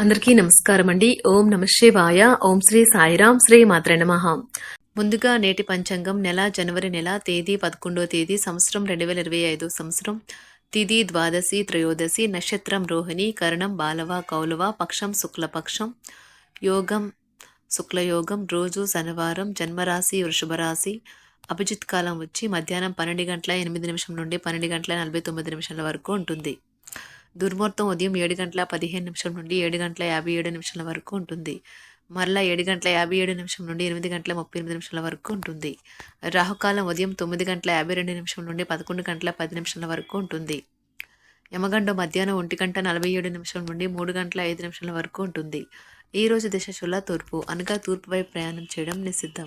అందరికీ నమస్కారం అండి. ఓం నమ శివాయ. ఓం శ్రీ సాయిరాం శ్రీ మాత్ర నమః. ముందుగా నేటి పంచాంగం నెల జనవరి నెల తేదీ పదకొండో తేదీ సంవత్సరం రెండు వేల ఇరవై ఐదు సంవత్సరం. తిది ద్వాదశి త్రయోదశి నక్షత్రం రోహిణి కరణం బాలవ కౌలవ పక్షం శుక్లపక్షం యోగం శుక్లయోగం రోజు శనివారం జన్మరాశి వృషభరాశి అభిజిత్ కాలం వచ్చి మధ్యాహ్నం పన్నెండు గంటల ఎనిమిది నిమిషం నుండి పన్నెండు గంటల నలభై తొమ్మిది నిమిషాల వరకు ఉంటుంది. దుర్ముహూర్తం ఉదయం ఏడు గంటల పదిహేను నిమిషం నుండి ఏడు గంటల యాభై ఏడు నిమిషాల వరకు ఉంటుంది. మరలా ఏడు గంటల యాభై ఏడు నిమిషం నుండి ఎనిమిది గంటల ముప్పై ఎనిమిది నిమిషాల వరకు ఉంటుంది. రాహుకాలం ఉదయం తొమ్మిది గంటల యాభై రెండు నిమిషం నుండి పదకొండు గంటల పది నిమిషాల వరకు ఉంటుంది. యమగండం మధ్యాహ్నం ఒంటి గంట నలభై ఏడు నిమిషం నుండి మూడు గంటల ఐదు నిమిషాల వరకు ఉంటుంది. ఈ రోజు దిశ తూర్పు అనగా తూర్పు వైపు ప్రయాణం చేయడం నిషిద్ధం.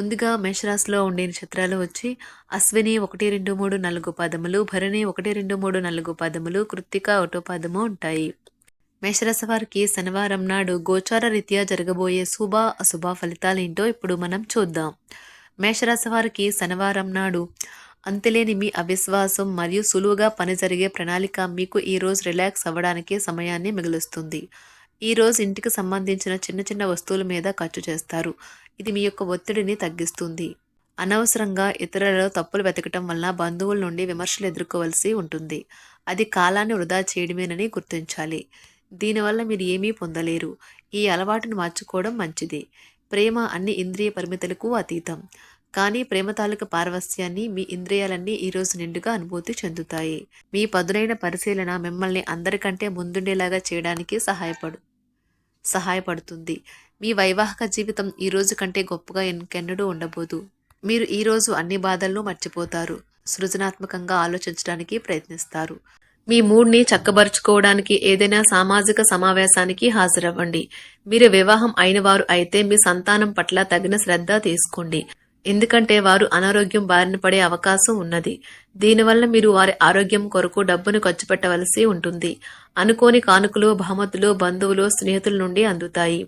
ముందుగా మేషరాశిలో ఉండే నక్షత్రాలు వచ్చి అశ్విని ఒకటి రెండు మూడు నాలుగు పదములు భరణి ఒకటి రెండు మూడు నాలుగు పదములు కృత్తిక ఒకటో పదము ఉంటాయి. మేషరాశి వారికి శనివారం నాడు గోచార రీత్యా జరగబోయే శుభ అశుభ ఫలితాలేంటో ఇప్పుడు మనం చూద్దాం. మేషరాశి వారికి శనివారం నాడు అంతలేని మీ అవిశ్వాసం మరియు సులువుగా పని జరిగే ప్రణాళిక మీకు ఈ రోజు రిలాక్స్ అవ్వడానికి సమయాన్ని మిగులుస్తుంది. ఈ రోజు ఇంటికి సంబంధించిన చిన్న చిన్న వస్తువుల మీద ఖర్చు చేస్తారు. ఇది మీ యొక్క ఒత్తిడిని తగ్గిస్తుంది. అనవసరంగా ఇతరులలో తప్పులు వెతకటం వల్ల బంధువుల నుండి విమర్శలు ఎదుర్కోవలసి ఉంటుంది. అది కాలాన్ని వృధా చేయడమేనని గుర్తించాలి. దీనివల్ల మీరు ఏమీ పొందలేరు. ఈ అలవాటును మార్చుకోవడం మంచిది. ప్రేమ అన్ని ఇంద్రియ పరిమితులకు అతీతం. కానీ ప్రేమ తాలూకు పారవస్యాన్ని మీ ఇంద్రియాలన్నీ ఈరోజు నిండుగా అనుభూతి చెందుతాయి. మీ పదునైన పరిశీలన మిమ్మల్ని అందరికంటే ముందుండేలాగా చేయడానికి సహాయపడు సహాయపడుతుంది. మీ వైవాహిక జీవితం ఈ రోజు కంటే గొప్పగా ఇంకెన్నడూ ఉండబోదు. మీరు ఈ రోజు అన్ని బాధలను మర్చిపోతారు. సృజనాత్మకంగా ఆలోచించడానికి ప్రయత్నిస్తారు. మీ మూడ్ని చక్కబరుచుకోవడానికి ఏదైనా సామాజిక సమావేశానికి హాజరవ్వండి. మీరు వివాహం అయిన వారు అయితే మీ సంతానం పట్ల తగిన శ్రద్ధ తీసుకోండి. ఎందుకంటే వారు అనారోగ్యం బారిన పడే అవకాశం ఉన్నది. దీనివల్ల మీరు వారి ఆరోగ్యం కొరకు డబ్బును ఖర్చు పెట్టవలసి ఉంటుంది. అనుకోని కానుకలు బహుమతులు బంధువులు స్నేహితుల నుండి అందుతాయి.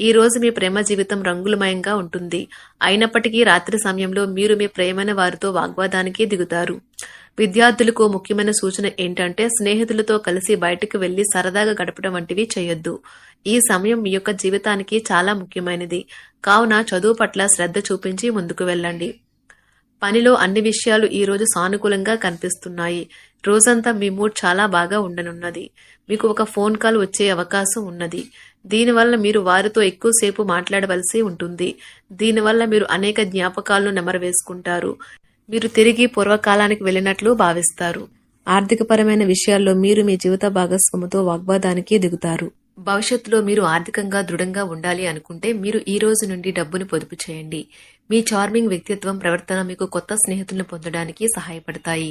ఈ రోజు మీ ప్రేమ జీవితం రంగులమయంగా ఉంటుంది. అయినప్పటికీ రాత్రి సమయంలో మీరు మీ ప్రేమైన వారితో వాగ్వాదానికి దిగుతారు. విద్యార్థులకు ముఖ్యమైన సూచన ఏంటంటే స్నేహితులతో కలిసి బయటకు వెళ్ళి సరదాగా గడపడం వంటివి చేయొద్దు. ఈ సమయం మీ యొక్క జీవితానికి చాలా ముఖ్యమైనది. కావున చదువు పట్ల శ్రద్ధ చూపించి ముందుకు వెళ్ళండి. పనిలో అన్ని విషయాలు ఈ రోజు సానుకూలంగా కనిపిస్తున్నాయి. రోజంతా మీ మూడ్ చాలా బాగా ఉండనున్నది. మీకు ఒక ఫోన్ కాల్ వచ్చే అవకాశం ఉన్నది. దీనివల్ల మీరు వారితో ఎక్కువసేపు మాట్లాడవలసి ఉంటుంది. దీనివల్ల మీరు అనేక జ్ఞాపకాలను నెమరవేసుకుంటారు. మీరు తిరిగి పూర్వకాలానికి వెళ్ళినట్లు భావిస్తారు. ఆర్థికపరమైన విషయాల్లో మీరు మీ జీవిత భాగస్వామితో వాగ్వాదానికి దిగుతారు భవిష్యత్తులో మీరు ఆర్థికంగా దృఢంగా ఉండాలి అనుకుంటే మీరు ఈ రోజు నుండి డబ్బును పొదుపు చేయండి. మీ చార్మింగ్ వ్యక్తిత్వం ప్రవర్తన మీకు కొత్త స్నేహితులను పొందడానికి సహాయపడతాయి.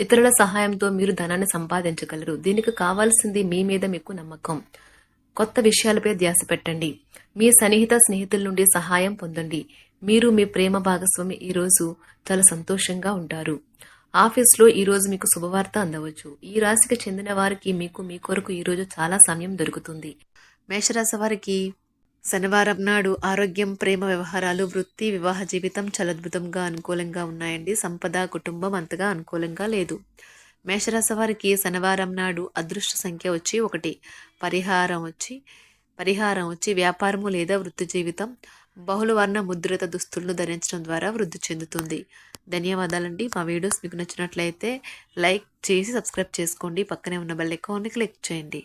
ఇతరుల సహాయంతో మీరు ధనాన్ని సంపాదించగలరు. దీనికి కావాల్సింది మీ మీద మీకు నమ్మకం. కొత్త విషయాలపై ధ్యాస పెట్టండి. మీ సన్నిహిత స్నేహితుల నుండి సహాయం పొందండి. మీరు మీ ప్రేమ భాగస్వామి ఈ రోజు చాలా సంతోషంగా ఉంటారు. ఆఫీస్లో ఈ రోజు మీకు శుభవార్త అందవచ్చు. ఈ రాశికి చెందిన వారికి మీకు మీ కొరకు ఈ రోజు చాలా సమయం దొరుకుతుంది. మేషరాశి వారికి శనివారం నాడు ఆరోగ్యం ప్రేమ వ్యవహారాలు వృత్తి వివాహ జీవితం చాలా అద్భుతంగా అనుకూలంగా ఉన్నాయండి. సంపద కుటుంబం అంతగా అనుకూలంగా లేదు. మేషరాశి వారికి శనివారం నాడు అదృష్ట సంఖ్య వచ్చి ఒకటి. పరిహారం వచ్చి పరిహారం వచ్చి వ్యాపారము లేదా వృత్తి జీవితం బహుళవర్ణ ముద్రిత దుస్తులను ధరించడం ద్వారా వృద్ధి చెందుతుంది. ధన్యవాదాలండి. మా వీడియోస్ మీకు నచ్చినట్లయితే లైక్ చేసి సబ్స్క్రైబ్ చేసుకోండి. పక్కనే ఉన్న బెల్ ఐకాన్ని క్లిక్ చేయండి.